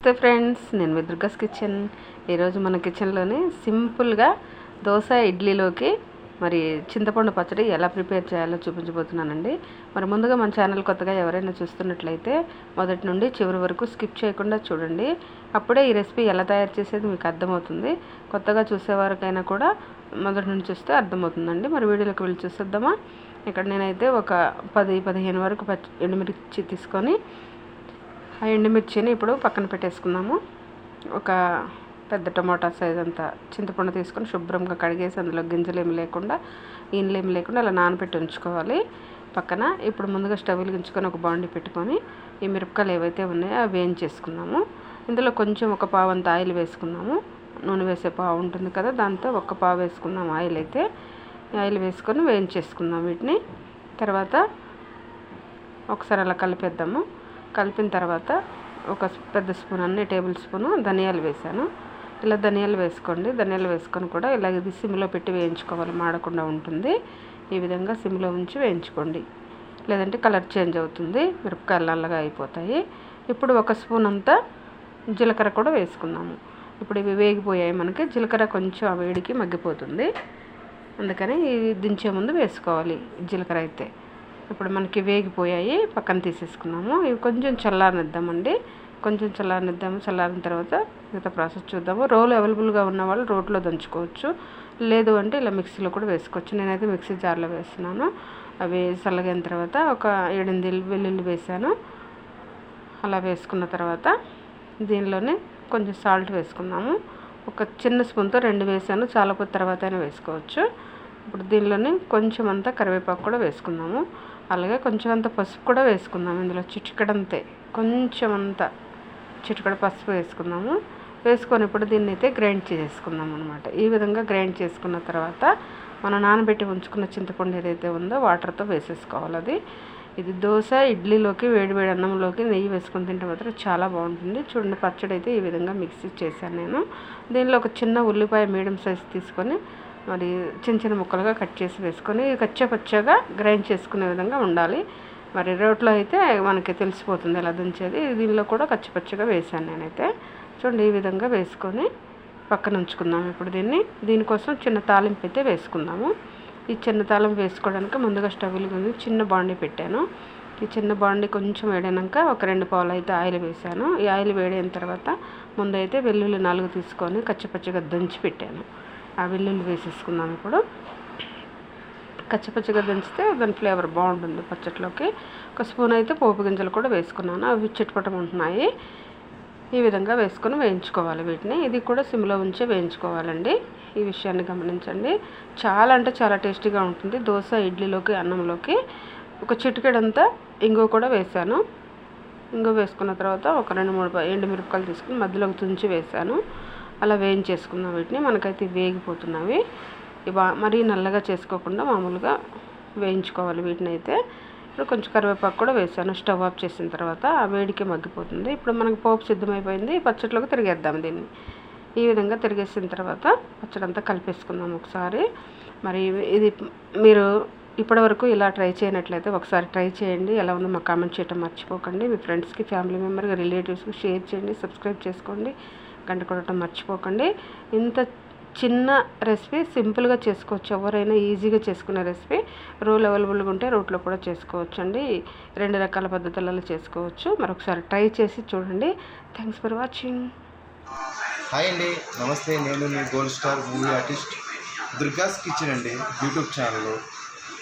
నమస్తే ఫ్రెండ్స్ నేను మీ దుర్గస్ కిచెన్. ఈరోజు మన కిచెన్లోనే సింపుల్గా దోశ ఇడ్లీలోకి మరి చింతపండు పచ్చడి ఎలా ప్రిపేర్ చేయాలో చూపించబోతున్నానండి. మరి ముందుగా మన ఛానల్ కొత్తగా ఎవరైనా చూస్తున్నట్లయితే మొదటి నుండి చివరి వరకు స్కిప్ చేయకుండా చూడండి. అప్పుడే ఈ రెసిపీ ఎలా తయారు చేసేది మీకు అర్థమవుతుంది. కొత్తగా చూసేవారికైనా కూడా మొదటి నుంచి చూస్తే అర్థమవుతుందండి. మరి వీడియోలోకి వెళ్ళి చూసేద్దామా? ఇక్కడ నేనైతే ఒక పది పదిహేను వరకు పచ్చి ఎండుమిర్చి తీసుకొని ఆ ఎండుమిర్చిని ఇప్పుడు పక్కన పెట్టేసుకుందాము. ఒక పెద్ద టమాటా సైజ్ అంతా చింతపండు తీసుకొని శుభ్రంగా కడిగేసి అందులో గింజలు ఏమి లేకుండా ఈనలు ఏమి లేకుండా అలా నానబెట్టి ఉంచుకోవాలి. పక్కన ఇప్పుడు ముందుగా స్టవ్ వెలిగించుకొని ఒక బాండి పెట్టుకొని ఈ మిరపకాయలు ఏవైతే ఉన్నాయో అవి వేయించేసుకున్నాము ఇందులో కొంచెం ఒక పావు అంత ఆయిల్ వేసుకున్నాము నూనె వేసే పావు ఉంటుంది కదా దాంతో ఒక పావు వేసుకున్నాము ఆయిల్ అయితే. ఆయిల్ వేసుకొని వేయించేసుకుందాం వీటిని. తర్వాత ఒకసారి అలా కలిపేద్దాము. కలిపిన తర్వాత ఒక పెద్ద స్పూన్ అన్ని టేబుల్ స్పూను ధనియాలు వేసాను ఇలా ధనియాలు వేసుకోండి. ధనియాలు వేసుకొని కూడా ఇలా ఇది సిమ్లో పెట్టి వేయించుకోవాలి. మాడకుండా ఉంటుంది. ఈ విధంగా సిమ్లో ఉంచి వేయించుకోండి. లేదంటే కలర్ చేంజ్ అవుతుంది. మిరపకాయలు నల్లగా అయిపోతాయి. ఇప్పుడు ఒక స్పూన్ అంతా జీలకర్ర కూడా వేసుకున్నాము ఇప్పుడు ఇవి వేగిపోయాయి మనకి. జీలకర్ర కొంచెం ఆ వేడికి మగ్గిపోతుంది. అందుకని ఇవి దించే ముందు వేసుకోవాలి. జీలకర్ర అయితే ఇప్పుడు మనకి వేగిపోయాయి పక్కన తీసేసుకున్నాము. ఇవి కొంచెం చల్లారనిద్దామండి. కొంచెం చల్లారనిద్దాము. చల్లారిన తర్వాత మిగతా ప్రాసెస్ చూద్దాము. రోలు అవైలబుల్గా ఉన్న వాళ్ళు రోట్లో దంచుకోవచ్చు. లేదు అంటే ఇలా మిక్సీలో కూడా వేసుకోవచ్చు. నేనైతే మిక్సీ జార్లో వేస్తున్నాను. అవి చల్లగైన తర్వాత ఒక ఏడెనిమిది వెల్లుల్లి వేసాను. అలా వేసుకున్న తర్వాత దీనిలోనే కొంచెం సాల్ట్ వేసుకున్నాము. ఒక చిన్న స్పూన్తో రెండు వేసాను. చాలా తర్వాత అయినా వేసుకోవచ్చు. ఇప్పుడు దీనిలోనే కొంచెం అంతా కరివేపాకు కూడా వేసుకున్నాము. అలాగే కొంచెం అంత పసుపు కూడా వేసుకుందాం. ఇందులో చిటికడంతే. కొంచెం అంత చిటికడ పసుపు వేసుకుందాము. వేసుకొని ఇప్పుడు దీన్ని అయితే గ్రైండ్ చేసుకుందాం అనమాట ఈ విధంగా గ్రైండ్ చేసుకున్న తర్వాత మనం నానబెట్టి ఉంచుకున్న చింతపండు ఏదైతే ఉందో వాటర్తో వేసేసుకోవాలి అది. ఇది దోశ ఇడ్లీలోకి వేడివేడి అన్నంలోకి నెయ్యి వేసుకొని తింటే మాత్రం చాలా బాగుంటుంది. చూడండి పచ్చడి అయితే ఈ విధంగా మిక్సీ చేశాను నేను. దీనిలో ఒక చిన్న ఉల్లిపాయ మీడియం సైజ్ తీసుకొని మరి చిన్న చిన్న ముక్కలుగా కట్ చేసి వేసుకొని కచ్చా పచ్చగా గ్రైండ్ చేసుకునే విధంగా ఉండాలి. మరి రోట్లో అయితే మనకి తెలిసిపోతుంది ఎలా దంచేది. దీనిలో కూడా కచ్చిపచ్చగా వేసాను నేనైతే. చూడండి ఈ విధంగా వేసుకొని పక్కన ఉంచుకుందాం ఇప్పుడు దీన్ని. దీనికోసం చిన్న తాలింపు అయితే వేసుకుందాము. ఈ చిన్న తాలింపు వేసుకోవడానికి ముందుగా స్టవ్ వెలిగింది చిన్న బాండి పెట్టాను. ఈ చిన్న బాండి కొంచెం వేడినాక ఒక రెండు పావులు అయితే ఆయిల్ వేసాను ఈ ఆయిల్ వేడైన తర్వాత ముందైతే వెల్లుల్లి నాలుగు తీసుకొని కచ్చిపచ్చిగా దంచి పెట్టాను. ఆ వెల్లుల్లి వేసేసుకుందాం ఇప్పుడు పచ్చిగా దంచితే దాని ఫ్లేవర్ బాగుంటుంది పచ్చట్లోకి. ఒక స్పూన్ అయితే పోపు గింజలు కూడా వేసుకున్నాను. అవి చిట్పటమంటున్నాయి ఈ విధంగా వేసుకొని వేయించుకోవాలి వీటిని. ఇది కూడా సిమ్లో ఉంచే వేయించుకోవాలండి. ఈ విషయాన్ని గమనించండి. చాలా అంటే చాలా టేస్టీగా ఉంటుంది. దోశ ఇడ్లీలోకి అన్నంలోకి. ఒక చిటికెడంతా ఇంగువ కూడా వేసాను ఇంగువ వేసుకున్న తర్వాత ఒక రెండు మూడు ఎండు మిరపకాయలు తీసుకుని మధ్యలోకి తుంచి వేసాను అలా వేయించేసుకుందాం వీటిని. మనకైతే వేగిపోతున్నవి. ఇవా మరీ నల్లగా చేసుకోకుండా మామూలుగా వేయించుకోవాలి వీటిని అయితే ఇప్పుడు కొంచెం కరివేపాకు కూడా వేసాను. స్టవ్ ఆఫ్ చేసిన తర్వాత ఆ వేడికి మగ్గిపోతుంది. ఇప్పుడు మనకి పోపు సిద్ధమైపోయింది. పచ్చట్లోకి తిరిగేద్దాం దీన్ని. ఈ విధంగా తిరిగేసిన తర్వాత పచ్చడి అంతా కలిపేసుకుందాం ఒకసారి. మరి ఇది మీరు ఇప్పటివరకు ఇలా ట్రై చేయనట్లయితే ఒకసారి ట్రై చేయండి. ఎలా ఉందో మాకు కామెంట్ చేయటం మర్చిపోకండి. మీ ఫ్రెండ్స్కి ఫ్యామిలీ మెంబర్కి రిలేటివ్స్కి షేర్ చేయండి. సబ్స్క్రైబ్ చేసుకోండి. గంట కొట్టడం మర్చిపోకండి. ఇంత చిన్న రెసిపీ సింపుల్గా చేసుకోవచ్చు. ఎవరైనా ఈజీగా చేసుకునే రెసిపీ రోల్ అవైలబుల్గా ఉంటే రోట్లో కూడా చేసుకోవచ్చు అండి రెండు రకాల పద్ధతులలో చేసుకోవచ్చు. మరొకసారి ట్రై చేసి చూడండి. Thanks for watching. హాయ్ అండి. నమస్తే. నేను మీ gold star movie artist Durga's kitchen అండి. YouTube channel.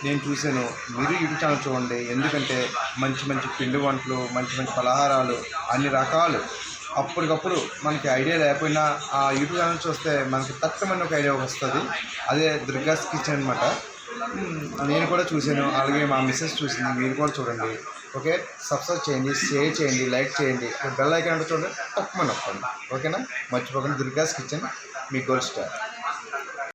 నేను చూశాను. మీరు యూట్యూబ్ ఛానల్ చూడండి. ఎందుకంటే మంచి మంచి పిండి వంటలు మంచి మంచి పలహారాలు అన్ని రకాలు అప్పటికప్పుడు మనకి ఐడియా లేకపోయినా ఆ యూట్యూబ్ ఛానల్ చూస్తే మనకి తక్కువమైన ఒక ఐడియా వస్తుంది. అదే దుర్గాస్ కిచెన్ అనమాట నేను కూడా చూశాను. అలాగే మా మిస్సెస్ చూసింది. మీరు కూడా చూడండి. ఓకే? సబ్స్క్రైబ్ చేయండి షేర్ చేయండి లైక్ చేయండి. బెల్ ఐకాన్ అంటే చూడండి. తక్కువ నొప్పండి ఓకేనా? మర్చిపోకండి. దుర్గాస్ కిచెన్ మీ గోల్డ్ స్టార్.